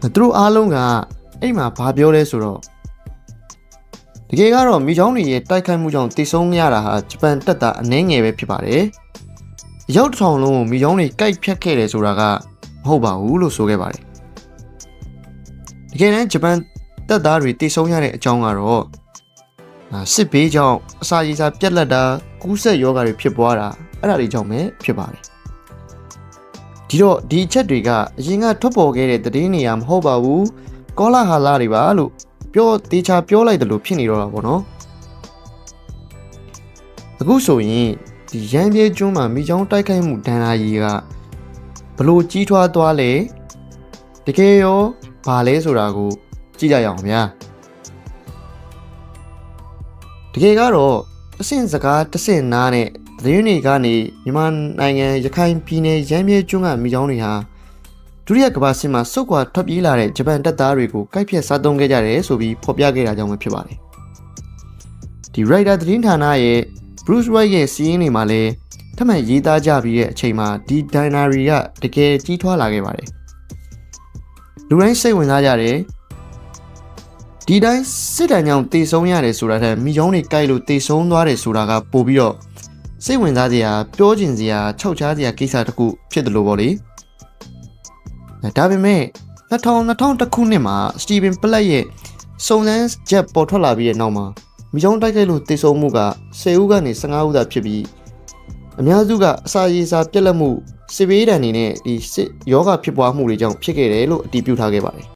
သူတို့အားလုံးကအဲ့မှာဘာပြောလဲဆိုတော့တကယ်ကတော့မိချောင်းတွေရဲ့တိုက်ခိုက်မှုကြောင့်တိတ်ဆုံးရတာဟာဂျပန်တပ်သားအနှဲငယ်ပဲဖြစ်ပါတယ်။ရောက်တစ်ထောင်လုံးကိုမိချောင်းတွေကြိုက်ဖြတ်ခဲ့တယ်ဆိုတာကမဟုတ်ပါဘူးလို့ဆိုခဲ့ပါတယ်။တကယ်တမ်းဂျပန်တပ်သားတွေတိတ်ဆုံးရတဲ့အကြောင်းကတော့အာစစ်ဘေးကြောင့်အစာရေစာပြတ်လက်တာကူးစက်ရောဂါတွေဖြစ်ပွားတာအဲ့ဒါတွေကြောင့်ပဲဖြစ်ပါတယ်။ ဒီတော့ဒီအချက်တွေကအရင်ကထွက်ပေါ်ခဲ့တဲ့သတင်းနေရာမဟုတ်ပါဘူး။ကောလာဟာလာတွေပါလို့ပြောတေချာပြောလိုက်တယ်လို့ဖြစ်နေတော့တာပေါ့နော်အခုဆိုရင်ဒီရန်ပြေကျွန်းမှာမိချောင်းတိုက်ခိုက်မှုဒဏ္ဍာရီကဘလို့ကြီးထွားသွားလဲတကယ်ရောဘာလဲဆိုတာကိုကြည့်ကြရအောင်ဗျာတကယ်ကတော့အဆင့်စကားတစ်ဆင့်နားနဲ့ သတင်းတွေကနေမြန်မာနိုင်ငံရခိုင်ပြည်နယ်ရန်ပြေကျွန်းကမိချောင်းတွေဟာဒုတိယကမ္ဘာစစ်မှာစုတ်ခွာထွက်ပြေးလာတဲ့ဂျပန်တပ်သားတွေကိုကိုက်ဖြတ်စားသုံးခဲ့ကြတယ်ဆိုပြီးဖော်ပြခဲ့တာကြောင့်ပဲဖြစ်ပါတယ်ဒီ writer သတင်းဌာနရဲ့ Bruce White ရဲ့စီးရင်တွေမှာလည်းထပ်မံရေးသားကြပြီးတဲ့အချိန်မှာဒီ Dinary ကတကယ်ကြီးထွားလာခဲ့ပါတယ်လူတိုင်းစိတ်ဝင်စားကြတယ်ဒီတိုင်းစစ်တမ်းကြောင့်တေဆုံးရတယ်ဆိုတာထက်မိချောင်းတွေကြိုက်လို့တေဆုံးသွားတယ်ဆိုတာကပို့ပြီးတော့ စိတ်ဝင်စားစရာပြောကျင်စရာခြောက်ခြားစရာကိစ္စတစ်ခုဖြစ်တယ်လို့ပေါ့လေဒါပေမဲ့2000 2000ခုနှစ်မှာစတီဗင်ပလက်ရဲ့စုံစမ်းချက်ပေါ်ထွက်လာပြီးတဲ့နောက်မှာမိချောင်းတိုက်ခိုက်လို့တေဆုံးမှုက10ဦးကနေ15ဦးသာဖြစ်ပြီးအများစုကအစာရေစာပြက်လက်မှုစစ်ဘေးဒဏ်တွေနဲ့ဒီစစ်ယောဂဖြစ်ပွားမှုတွေကြောင့်ဖြစ်ခဲ့တယ်လို့အတည်ပြုထားခဲ့ပါတယ်